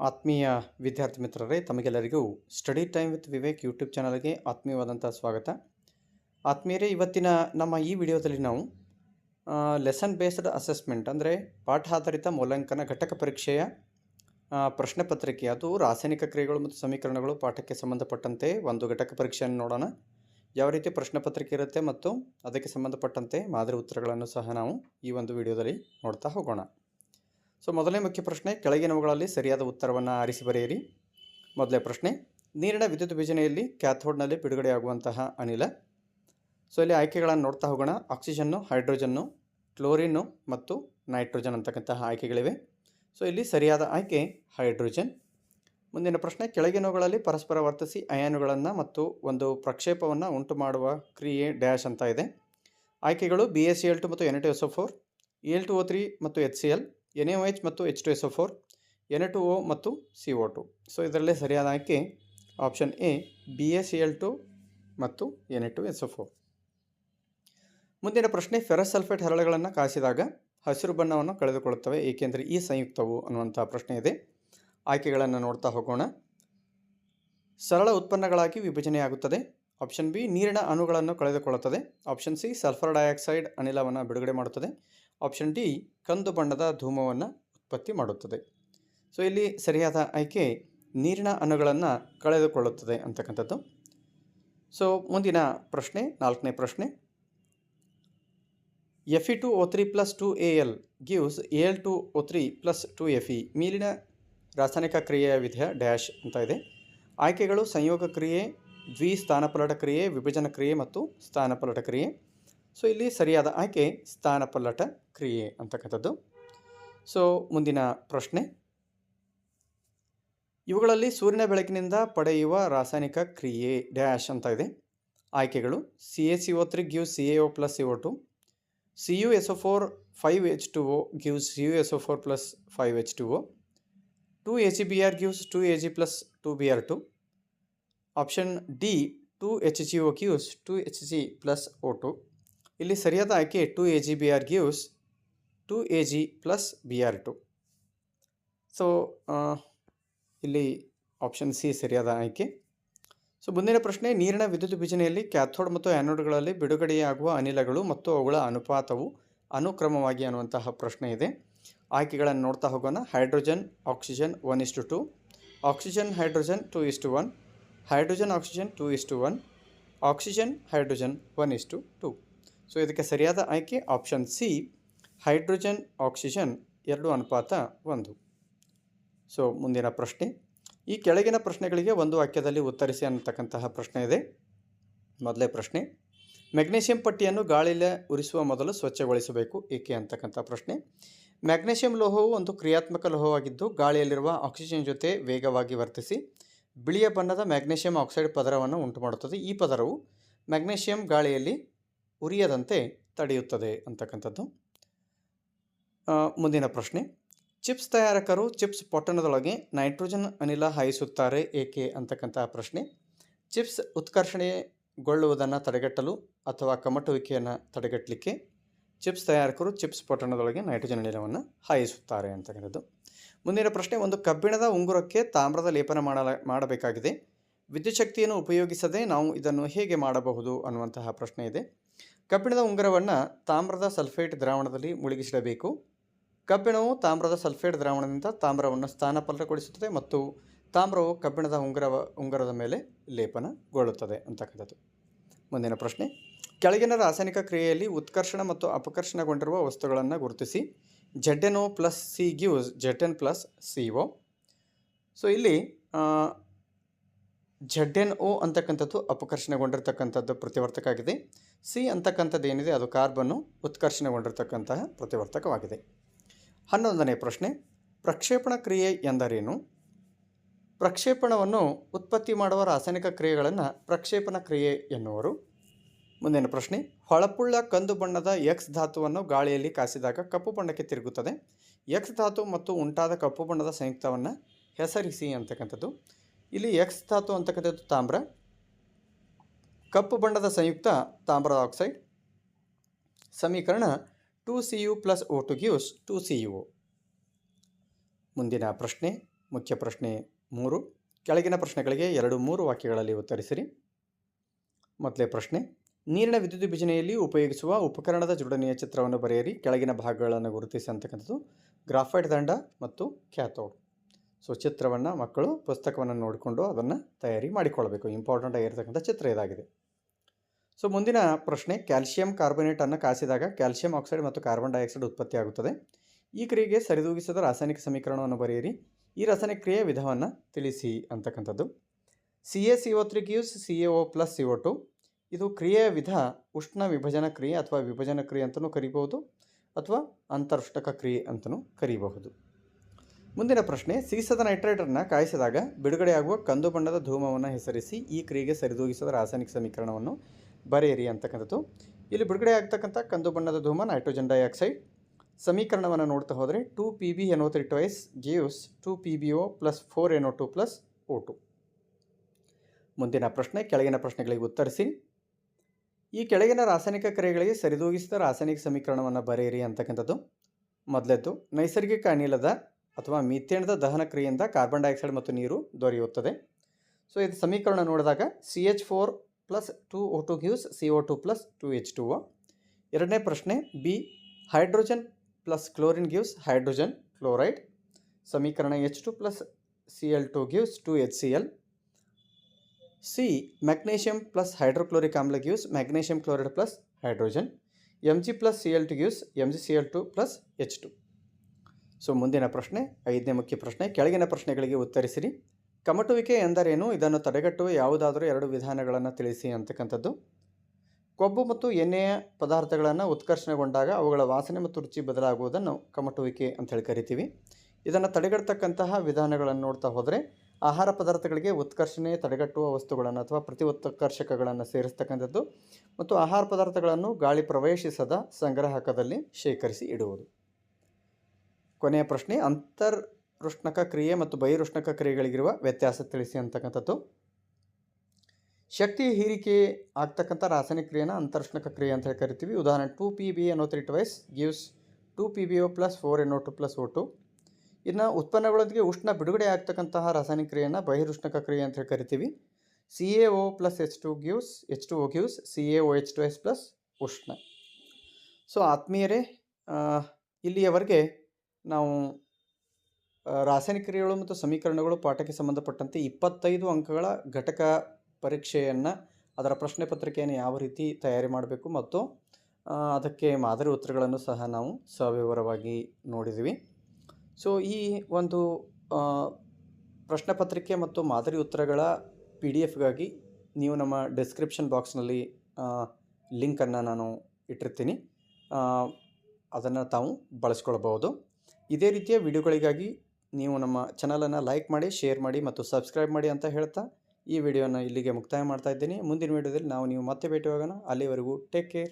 ಆತ್ಮೀಯ ವಿದ್ಯಾರ್ಥಿ ಮಿತ್ರರೇ, ತಮಗೆಲ್ಲರಿಗೂ study time with Vivek YouTube ಚಾನಲ್ಗೆ ಆತ್ಮೀಯವಾದಂಥ ಸ್ವಾಗತ. ಆತ್ಮೀಯರೇ, ಇವತ್ತಿನ ನಮ್ಮ ಈ ವಿಡಿಯೋದಲ್ಲಿ ನಾವು ಲೆಸನ್ ಬೇಸ್ಡ್ ಅಸೆಸ್ಮೆಂಟ್ ಅಂದರೆ ಪಾಠ ಆಧಾರಿತ ಮೌಲ್ಯಾಂಕನ ಘಟಕ ಪರೀಕ್ಷೆಯ ಪ್ರಶ್ನೆ ಪತ್ರಿಕೆ, ಅದು ರಾಸಾಯನಿಕ ಕ್ರಿಯೆಗಳು ಮತ್ತು ಸಮೀಕರಣಗಳು ಪಾಠಕ್ಕೆ ಸಂಬಂಧಪಟ್ಟಂತೆ ಒಂದು ಘಟಕ ಪರೀಕ್ಷೆಯನ್ನು ನೋಡೋಣ. ಯಾವ ರೀತಿ ಪ್ರಶ್ನೆ ಪತ್ರಿಕೆ ಇರುತ್ತೆ ಮತ್ತು ಅದಕ್ಕೆ ಸಂಬಂಧಪಟ್ಟಂತೆ ಮಾದರಿ ಉತ್ತರಗಳನ್ನು ಸಹ ನಾವು ಈ ಒಂದು ವಿಡಿಯೋದಲ್ಲಿ ನೋಡ್ತಾ ಹೋಗೋಣ. ಸೊ ಮೊದಲನೇ ಮುಖ್ಯ ಪ್ರಶ್ನೆ, ಕೆಳಗಿನವುಗಳಲ್ಲಿ ಸರಿಯಾದ ಉತ್ತರವನ್ನು ಆರಿಸಿ ಬರೆಯಿರಿ. ಮೊದಲನೇ ಪ್ರಶ್ನೆ, ನೀರಿನ ವಿದ್ಯುತ್ ವಿಭಜನೆಯಲ್ಲಿ ಕ್ಯಾಥೋಡ್ನಲ್ಲಿ ಬಿಡುಗಡೆಯಾಗುವಂತಹ ಅನಿಲ. ಸೊ ಇಲ್ಲಿ ಆಯ್ಕೆಗಳನ್ನು ನೋಡ್ತಾ ಹೋಗೋಣ. ಆಕ್ಸಿಜನ್ನು, ಹೈಡ್ರೋಜನ್ನು, ಕ್ಲೋರಿನ್ನು ಮತ್ತು ನೈಟ್ರೋಜನ್ ಅಂತಕ್ಕಂತಹ ಆಯ್ಕೆಗಳಿವೆ. ಸೊ ಇಲ್ಲಿ ಸರಿಯಾದ ಆಯ್ಕೆ, ಹೈಡ್ರೋಜನ್. ಮುಂದಿನ ಪ್ರಶ್ನೆ, ಕೆಳಗಿನವುಗಳಲ್ಲಿ ಪರಸ್ಪರ ವರ್ತಿಸಿ ಅಯಾನುಗಳನ್ನು ಮತ್ತು ಒಂದು ಪ್ರಕ್ಷೇಪವನ್ನು ಉಂಟು ಮಾಡುವ ಕ್ರಿಯೆ ಡ್ಯಾಶ್ ಅಂತ ಇದೆ. ಆಯ್ಕೆಗಳು B S C L two ಮತ್ತು N two S O four L two O three ಮತ್ತು H C L N A H ಮತ್ತು H two S O four, N two O ಮತ್ತು ಸಿ ಒ ಟು. ಸೊ ಇದರಲ್ಲೇ ಸರಿಯಾದ ಆಯ್ಕೆ option A B A C L two ಮತ್ತು N A two S O four. ಮುಂದಿನ ಪ್ರಶ್ನೆ ferrous sulphate ಹರಳುಗಳನ್ನು ಕಾಯಿಸಿದಾಗ ಹಸಿರು ಬಣ್ಣವನ್ನು ಕಳೆದುಕೊಳ್ಳುತ್ತವೆ, ಏಕೆಂದರೆ ಈ ಸಂಯುಕ್ತವು ಅನ್ನುವಂಥ ಪ್ರಶ್ನೆ ಇದೆ. ಆಯ್ಕೆಗಳನ್ನು ನೋಡ್ತಾ ಹೋಗೋಣ. ಸರಳ ಉತ್ಪನ್ನಗಳಾಗಿ ವಿಭಜನೆಯಾಗುತ್ತದೆ. ಆಪ್ಷನ್ ಬಿ ನೀರಿನ ಅಣುಗಳನ್ನು ಕಳೆದುಕೊಳ್ಳುತ್ತದೆ. ಆಪ್ಷನ್ ಸಿ ಸಲ್ಫರ್ ಡೈಆಕ್ಸೈಡ್ ಅನಿಲವನ್ನು ಬಿಡುಗಡೆ ಮಾಡುತ್ತದೆ. ಆಪ್ಷನ್ ಡಿ ಕಂದು ಬಣ್ಣದ ಧೂಮವನ್ನು ಉತ್ಪತ್ತಿ ಮಾಡುತ್ತದೆ. ಸೊ ಇಲ್ಲಿ ಸರಿಯಾದ ಆಯ್ಕೆ ನೀರಿನ ಅಣುಗಳನ್ನು ಕಳೆದುಕೊಳ್ಳುತ್ತದೆ ಅಂತಕ್ಕಂಥದ್ದು. ಸೊ ಮುಂದಿನ ಪ್ರಶ್ನೆ, ನಾಲ್ಕನೇ ಪ್ರಶ್ನೆ. F E two O three plus two A L gives A L two O three plus two F E ಮೇಲಿನ ರಾಸಾಯನಿಕ ಕ್ರಿಯೆಯ ವಿಧಿಯ ಡ್ಯಾಶ್ ಅಂತ ಇದೆ. ಆಯ್ಕೆಗಳು ಸಂಯೋಗ ಕ್ರಿಯೆ ದ್ವಿ ಸ್ಥಾನಪಲಟ ಕ್ರಿಯೆ, ವಿಭಜನ ಕ್ರಿಯೆ ಮತ್ತು ಸ್ಥಾನಪಲಟ ಕ್ರಿಯೆ. ಸೊ ಇಲ್ಲಿ ಸರಿಯಾದ ಆಯ್ಕೆ ಸ್ಥಾನಪಲ್ಲಟ ಕ್ರಿಯೆ ಅಂತಕ್ಕಂಥದ್ದು. ಸೊ ಮುಂದಿನ ಪ್ರಶ್ನೆ. ಇವುಗಳಲ್ಲಿ ಸೂರ್ಯನ ಬೆಳಕಿನಿಂದ ಪಡೆಯುವ ರಾಸಾಯನಿಕ ಕ್ರಿಯೆ ಡ್ಯಾಶ್ ಅಂತ ಇದೆ. ಆಯ್ಕೆಗಳು C A C O three give C A O plus C O two C U S O four five H two O gives C U S O four plus five H two O two A G B R gives two A G plus two B R two option D two H G O gives two H G plus O two ಇಲ್ಲಿ ಸರಿಯಾದ ಆಯ್ಕೆ two A G B R gives two A G plus B R two so ಇಲ್ಲಿ option C ಸರಿಯಾದ ಆಯ್ಕೆ. So ಮುಂದಿನ ಪ್ರಶ್ನೆ, ನೀರಿನ ವಿದ್ಯುತ್ ವಿಭಜನೆಯಲ್ಲಿ ಕ್ಯಾಥೋಡ್ ಮತ್ತು ಆ್ಯನೋಡ್ಗಳಲ್ಲಿ ಬಿಡುಗಡೆಯಾಗುವ ಅನಿಲಗಳು ಮತ್ತು ಅವುಗಳ ಅನುಪಾತವು ಅನುಕ್ರಮವಾಗಿ ಅನ್ನುವಂತಹ ಪ್ರಶ್ನೆ ಇದೆ. ಆಯ್ಕೆಗಳನ್ನು ನೋಡ್ತಾ ಹೋಗೋಣ. Hydrogen oxygen one is two oxygen hydrogen two is two one hydrogen oxygen two is two one oxygen hydrogen one is two two so ಇದಕ್ಕೆ ಸರಿಯಾದ ಆಯ್ಕೆ ಆಪ್ಷನ್ ಸಿ ಹೈಡ್ರೋಜನ್ ಆಕ್ಸಿಜನ್ ಎರಡು ಅನುಪಾತ ಒಂದು. ಸೊ ಮುಂದಿನ ಪ್ರಶ್ನೆ. ಈ ಕೆಳಗಿನ ಪ್ರಶ್ನೆಗಳಿಗೆ ಒಂದು ವಾಕ್ಯದಲ್ಲಿ ಉತ್ತರಿಸಿ ಅನ್ನತಕ್ಕಂತಹ ಪ್ರಶ್ನೆ ಇದೆ. ಮೊದಲೇ ಪ್ರಶ್ನೆ. ಮೆಗ್ನೀಷಿಯಂ ಪಟ್ಟಿಯನ್ನು ಗಾಳಿಯಲ್ಲಿ ಉರಿಸುವ ಮೊದಲು ಸ್ವಚ್ಛಗೊಳಿಸಬೇಕು, ಏಕೆ ಅಂತಕ್ಕಂಥ ಪ್ರಶ್ನೆ. ಮ್ಯಾಗ್ನೇಷಿಯಂ ಲೋಹವು ಒಂದು ಕ್ರಿಯಾತ್ಮಕ ಲೋಹವಾಗಿದ್ದು, ಗಾಳಿಯಲ್ಲಿರುವ ಆಕ್ಸಿಜನ್ ಜೊತೆ ವೇಗವಾಗಿ ವರ್ತಿಸಿ, ಬಿಳಿಯ ಬಣ್ಣದ ಮ್ಯಾಗ್ನೇಷಿಯಂ ಆಕ್ಸೈಡ್ ಪದರವನ್ನು ಉಂಟುಮಾಡುತ್ತದೆ. ಈ ಪದರವು ಮ್ಯಾಗ್ನೇಷಿಯಂ ಗಾಳಿಯಲ್ಲಿ ಉರಿಯದಂತೆ ತಡೆಯುತ್ತದೆ ಅಂತಕ್ಕಂಥದ್ದು. ಮುಂದಿನ ಪ್ರಶ್ನೆ. ಚಿಪ್ಸ್ ತಯಾರಕರು ಚಿಪ್ಸ್ ಪೊಟ್ಟಣದೊಳಗೆ ನೈಟ್ರೋಜನ್ ಅನಿಲ ಹಾಯಿಸುತ್ತಾರೆ ಏಕೆ ಅಂತಕ್ಕಂತಹ ಪ್ರಶ್ನೆ. ಚಿಪ್ಸ್ ಉತ್ಕರ್ಷಣೆಗೊಳ್ಳುವುದನ್ನು ತಡೆಗಟ್ಟಲು ಅಥವಾ ಕಮಟುವಿಕೆಯನ್ನು ತಡೆಗಟ್ಟಲಿಕ್ಕೆ ಚಿಪ್ಸ್ ತಯಾರಕರು ಚಿಪ್ಸ್ ಪೊಟ್ಟಣದೊಳಗೆ ನೈಟ್ರೋಜನ್ ಅನಿಲವನ್ನು ಹಾಯಿಸುತ್ತಾರೆ ಅಂತಕ್ಕಂಥದ್ದು. ಮುಂದಿನ ಪ್ರಶ್ನೆ, ಒಂದು ಕಬ್ಬಿಣದ ಉಂಗುರಕ್ಕೆ ತಾಮ್ರದ ಲೇಪನ ಮಾಡಲ, ಮಾಡಬೇಕಾಗಿದೆ. ವಿದ್ಯುಚ್ಛಕ್ತಿಯನ್ನು ಉಪಯೋಗಿಸದೆ ನಾವು ಇದನ್ನು ಹೇಗೆ ಮಾಡಬಹುದು ಅನ್ನುವಂತಹ ಪ್ರಶ್ನೆ ಇದೆ. ಕಬ್ಬಿಣದ ಉಂಗುರವನ್ನು ತಾಮ್ರದ ಸಲ್ಫೇಟ್ ದ್ರಾವಣದಲ್ಲಿ ಮುಳುಗಿಸಿಡಬೇಕು. ಕಬ್ಬಿಣವು ತಾಮ್ರದ ಸಲ್ಫೇಟ್ ದ್ರಾವಣದಿಂದ ತಾಮ್ರವನ್ನು ಸ್ಥಾನಪಲ್ಲಗೊಳಿಸುತ್ತದೆ ಮತ್ತು ತಾಮ್ರವು ಕಬ್ಬಿಣದ ಉಂಗುರ ಉಂಗುರದ ಮೇಲೆ ಲೇಪನಗೊಳ್ಳುತ್ತದೆ ಅಂತಕ್ಕಂಥದ್ದು ಮುಂದಿನ ಪ್ರಶ್ನೆ. ಕೆಳಗಿನ ರಾಸಾಯನಿಕ ಕ್ರಿಯೆಯಲ್ಲಿ ಉತ್ಕರ್ಷಣ ಮತ್ತು ಅಪಕರ್ಷಣಗೊಂಡಿರುವ ವಸ್ತುಗಳನ್ನು ಗುರುತಿಸಿ. Z N O plus C gives Z N plus C O so ಇಲ್ಲಿ ಜೆಡ್ ಎನ್ ಓ ಅಂತಕ್ಕಂಥದ್ದು ಅಪಕರ್ಷಣೆಗೊಂಡಿರ್ತಕ್ಕಂಥದ್ದು ಪ್ರತಿವರ್ತಕ ಆಗಿದೆ ಸಿ ಅಂತಕ್ಕಂಥದ್ದು ಏನಿದೆ ಅದು ಕಾರ್ಬನ್ನು ಉತ್ಕರ್ಷಣೆಗೊಂಡಿರ್ತಕ್ಕಂತಹ ಪ್ರತಿವರ್ತಕವಾಗಿದೆ. ಹನ್ನೊಂದನೇ ಪ್ರಶ್ನೆ, ಪ್ರಕ್ಷೇಪಣ ಕ್ರಿಯೆ ಎಂದರೇನು? ಪ್ರಕ್ಷೇಪಣವನ್ನು ಉತ್ಪತ್ತಿ ಮಾಡುವ ರಾಸಾಯನಿಕ ಕ್ರಿಯೆಗಳನ್ನು ಪ್ರಕ್ಷೇಪಣ ಕ್ರಿಯೆ ಎನ್ನುವರು. ಮುಂದಿನ ಪ್ರಶ್ನೆ, ಹೊಳಪುಳ್ಳ ಕಂದು ಬಣ್ಣದ ಎಕ್ಸ್ ಧಾತುವನ್ನು ಗಾಳಿಯಲ್ಲಿ ಕಾಸಿದಾಗ ಕಪ್ಪು ಬಣ್ಣಕ್ಕೆ ತಿರುಗುತ್ತದೆ. ಎಕ್ಸ್ ಧಾತು ಮತ್ತು ಉಂಟಾದ ಕಪ್ಪು ಬಣ್ಣದ ಸಂಯುಕ್ತವನ್ನು ಹೆಸರಿಸಿ ಅಂತಕ್ಕಂಥದ್ದು. ಇಲ್ಲಿ ಎಕ್ಸ್ ಧಾತು ಅಂತಕ್ಕಂಥದ್ದು ತಾಮ್ರ. ಕಪ್ಪು ಬಣ್ಣದ ಸಂಯುಕ್ತ ತಾಮ್ರದ ಆಕ್ಸೈಡ್ ಸಮೀಕರಣ two C U plus O two gives two C U ಮುಂದಿನ ಪ್ರಶ್ನೆ, ಮುಖ್ಯ ಪ್ರಶ್ನೆ ಮೂರು. ಕೆಳಗಿನ ಪ್ರಶ್ನೆಗಳಿಗೆ ಎರಡು ಮೂರು ವಾಕ್ಯಗಳಲ್ಲಿ ಉತ್ತರಿಸಿರಿ. ಮೊದಲೇ ಪ್ರಶ್ನೆ, ನೀರಿನ ವಿದ್ಯುತ್ ವಿಭಜನೆಯಲ್ಲಿ ಉಪಯೋಗಿಸುವ ಉಪಕರಣದ ಜೋಡಣೆಯ ಚಿತ್ರವನ್ನು ಬರೆಯಿರಿ. ಕೆಳಗಿನ ಭಾಗಗಳನ್ನು ಗುರುತಿಸಿ ಅಂತಕ್ಕಂಥದ್ದು, ಗ್ರಾಫೈಟ್ ದಂಡ ಮತ್ತು ಕ್ಯಾಥೋಡ್. ಸೊ ಚಿತ್ರವನ್ನು ಮಕ್ಕಳು ಪುಸ್ತಕವನ್ನು ನೋಡಿಕೊಂಡು ಅದನ್ನು ತಯಾರಿ ಮಾಡಿಕೊಳ್ಬೇಕು. ಇಂಪಾರ್ಟೆಂಟ್ ಆಗಿರ್ತಕ್ಕಂಥ ಚಿತ್ರ ಇದಾಗಿದೆ. ಸೊ ಮುಂದಿನ ಪ್ರಶ್ನೆ ಕ್ಯಾಲ್ಸಿಯಂ ಕಾರ್ಬೋನೇಟನ್ನು ಕಾಸಿದಾಗ ಕ್ಯಾಲ್ಸಿಯಂ ಆಕ್ಸೈಡ್ ಮತ್ತು ಕಾರ್ಬನ್ ಡೈಆಕ್ಸೈಡ್ ಉತ್ಪತ್ತಿಯಾಗುತ್ತದೆ ಈ ಕ್ರಿಯೆಗೆ ಸರಿದೂಗಿಸಿದ ರಾಸಾಯನಿಕ ಸಮೀಕರಣವನ್ನು ಬರೆಯಿರಿ. ಈ ರಾಸಾಯನಿಕ ಕ್ರಿಯೆಯ ವಿಧವನ್ನು ತಿಳಿಸಿ ಅಂತಕ್ಕಂಥದ್ದು. C A C O three gives C A O plus C O two ಇದು ಕ್ರಿಯೆಯ ವಿಧ ಉಷ್ಣ ವಿಭಜನ ಕ್ರಿಯೆ ಅಥವಾ ವಿಭಜನ ಕ್ರಿಯೆ ಅಂತಲೂ ಕರಿಬಹುದು ಅಥವಾ ಅಂತರುಷ್ಟಕ ಕ್ರಿಯೆ ಅಂತಲೂ ಕರೀಬಹುದು. ಮುಂದಿನ ಪ್ರಶ್ನೆ ಸೀಸದ ನೈಟ್ರೇಟನ್ನು ಕಾಯಿಸಿದಾಗ ಬಿಡುಗಡೆಯಾಗುವ ಕಂದು ಬಣ್ಣದ ಧೂಮವನ್ನು ಹೆಸರಿಸಿ ಈ ಕ್ರಿಯೆಗೆ ಸರಿದೂಗಿಸಿದ ರಾಸಾಯನಿಕ ಸಮೀಕರಣವನ್ನು ಬರೆಯಿರಿ ಅಂತಕ್ಕಂಥದ್ದು. ಇಲ್ಲಿ ಬಿಡುಗಡೆ ಆಗ್ತಕ್ಕಂಥ ಕಂದು ಬಣ್ಣದ ಧೂಮ, ನೈಟ್ರೋಜನ್ ಡೈಆಕ್ಸೈಡ್. ಸಮೀಕರಣವನ್ನು ನೋಡ್ತಾ ಹೋದರೆ two P B N three twice gives two P B O plus four N two plus O two ಮುಂದಿನ ಪ್ರಶ್ನೆ, ಕೆಳಗಿನ ಪ್ರಶ್ನೆಗಳಿಗೆ ಉತ್ತರಿಸಿ. ಈ ಕೆಳಗಿನ ರಾಸಾಯನಿಕ ಕ್ರಿಯೆಗಳಿಗೆ ಸರಿದೂಗಿಸಿದ ರಾಸಾಯನಿಕ ಸಮೀಕರಣವನ್ನು ಬರೆಯಿರಿ ಅಂತಕ್ಕಂಥದ್ದು. ಮೊದಲೇದು ನೈಸರ್ಗಿಕ ಅನಿಲದ ಅಥವಾ ಮಿಥೇಣದ ದಹನ ಕ್ರಿಯೆಯಿಂದ ಕಾರ್ಬನ್ ಡೈಆಕ್ಸೈಡ್ ಮತ್ತು ನೀರು ದೊರೆಯುತ್ತದೆ. ಸೊ ಇದು ಸಮೀಕರಣ ನೋಡಿದಾಗ C H four plus two O two gives C O two plus two H two O ಎರಡನೇ ಪ್ರಶ್ನೆ B hydrogen plus chlorine gives hydrogen chloride ಸಮೀಕರಣ H two plus C L two gives two H C L C magnesium plus hydrochloric ಆಮ್ಲ gives magnesium chloride plus hydrogen M G plus C L two gives M G C L two plus H two so ಮುಂದಿನ ಪ್ರಶ್ನೆ, ಐದನೇ ಮುಖ್ಯ ಪ್ರಶ್ನೆ, ಕೆಳಗಿನ ಪ್ರಶ್ನೆಗಳಿಗೆ ಉತ್ತರಿಸಿರಿ. ಕಮಟುವಿಕೆ ಎಂದರೇನು? ಇದನ್ನು ತಡೆಗಟ್ಟುವ ಯಾವುದಾದರೂ ಎರಡು ವಿಧಾನಗಳನ್ನು ತಿಳಿಸಿ ಅಂತಕ್ಕಂಥದ್ದು. ಕೊಬ್ಬು ಮತ್ತು ಎಣ್ಣೆಯ ಪದಾರ್ಥಗಳನ್ನು ಉತ್ಕರ್ಷಣೆಗೊಂಡಾಗ ಅವುಗಳ ವಾಸನೆ ಮತ್ತು ರುಚಿ ಬದಲಾಗುವುದನ್ನು ಕಮಟುವಿಕೆ ಅಂತ ಹೇಳಿ ಕರಿತೀವಿ. ಇದನ್ನು ತಡೆಗಟ್ಟತಕ್ಕಂತಹ ವಿಧಾನಗಳನ್ನು ನೋಡ್ತಾ ಹೋದರೆ, ಆಹಾರ ಪದಾರ್ಥಗಳಿಗೆ ಉತ್ಕರ್ಷಣೆ, ತಡೆಗಟ್ಟುವ ವಸ್ತುಗಳನ್ನು ಅಥವಾ ಪ್ರತಿ ಉತ್ಕರ್ಷಕಗಳನ್ನು ಸೇರಿಸ್ತಕ್ಕಂಥದ್ದು ಮತ್ತು ಆಹಾರ ಪದಾರ್ಥಗಳನ್ನು ಗಾಳಿ ಪ್ರವೇಶಿಸದ ಸಂಗ್ರಾಹಕದಲ್ಲಿ ಶೇಖರಿಸಿ ಇಡುವುದು. ಕೊನೆಯ ಪ್ರಶ್ನೆ ಅಂತರ್ರುಷ್ಣಕ ಕ್ರಿಯೆ ಮತ್ತು ಬಹಿರುಷ್ಣಕ ಕ್ರಿಯೆಗಳಿಗಿರುವ ವ್ಯತ್ಯಾಸ ತಿಳಿಸಿ ಅಂತಕ್ಕಂಥದ್ದು. ಶಕ್ತಿ ಹೀರಿಕೆ ಆಗ್ತಕ್ಕಂಥ ರಾಸಾಯನಿಕ ಕ್ರಿಯೆನ ಅಂತರ್ಷ್ಣಕ ಕ್ರಿಯೆ ಅಂತ ಹೇಳಿ ಕರಿತೀವಿ. ಉದಾಹರಣೆ two P B O three twice gives two P B O plus four N O two plus O two ಇನ್ನು ಉತ್ಪನ್ನಗಳೊಂದಿಗೆ ಉಷ್ಣ ಬಿಡುಗಡೆ ಆಗ್ತಕ್ಕಂತಹ ರಾಸಾಯನಿಕ ಕ್ರಿಯೆಯನ್ನು ಬಹಿರುಷ್ಣಕ ಕ್ರಿಯೆ ಅಂತ ಹೇಳಿ ಕರಿತೀವಿ. C A O plus H two gives H two O gives C A O H two S plus ಉಷ್ಣ. ಸೊ ಆತ್ಮೀಯರೇ ಇಲ್ಲಿಯವರೆಗೆ ನಾವು ರಾಸಾಯನಿಕ ಕ್ರಿಯೆಗಳು ಮತ್ತು ಸಮೀಕರಣಗಳು ಪಾಠಕ್ಕೆ ಸಂಬಂಧಪಟ್ಟಂತೆ ಇಪ್ಪತ್ತೈದು ಅಂಕಗಳ ಘಟಕ ಪರೀಕ್ಷೆಯನ್ನು ಅದರ ಪ್ರಶ್ನೆ ಪತ್ರಿಕೆಯನ್ನು ಯಾವ ರೀತಿ ತಯಾರಿ ಮಾಡಬೇಕು ಮತ್ತು ಅದಕ್ಕೆ ಮಾದರಿ ಉತ್ತರಗಳನ್ನು ಸಹ ನಾವು ಸವಿವರವಾಗಿ ನೋಡಿದ್ವಿ ಸೊ, ಈ ಒಂದು ಪ್ರಶ್ನೆ ಪತ್ರಿಕೆ ಮತ್ತು ಮಾದರಿ ಉತ್ತರಗಳ ಪಿ ಡಿ ಎಫ್ಗಾಗಿ ನೀವು ನಮ್ಮ ಡಿಸ್ಕ್ರಿಪ್ಷನ್ ಬಾಕ್ಸ್ನಲ್ಲಿ ಲಿಂಕನ್ನು ನಾನು ಇಟ್ಟಿರ್ತೀನಿ. ಅದನ್ನು ತಾವು ಬಳಸ್ಕೊಳ್ಬೋದು ಇದೇ ರೀತಿಯ ವಿಡಿಯೋಗಳಿಗಾಗಿ ನೀವು ನಮ್ಮ ಚಾನಲನ್ನು ಲೈಕ್ ಮಾಡಿ, ಶೇರ್ ಮಾಡಿ ಮತ್ತು ಸಬ್ಸ್ಕ್ರೈಬ್ ಮಾಡಿ ಅಂತ ಹೇಳ್ತಾ ಈ ವಿಡಿಯೋನ ಇಲ್ಲಿಗೆ ಮುಕ್ತಾಯ ಮಾಡ್ತಾ ಇದ್ದೀನಿ. ಮುಂದಿನ ವಿಡಿಯೋದಲ್ಲಿ ನಾವು ನೀವು ಮತ್ತೆ ಭೇಟಿಯಾಗೋಣ. ಅಲ್ಲಿವರೆಗೂ ಟೇಕ್ ಕೇರ್.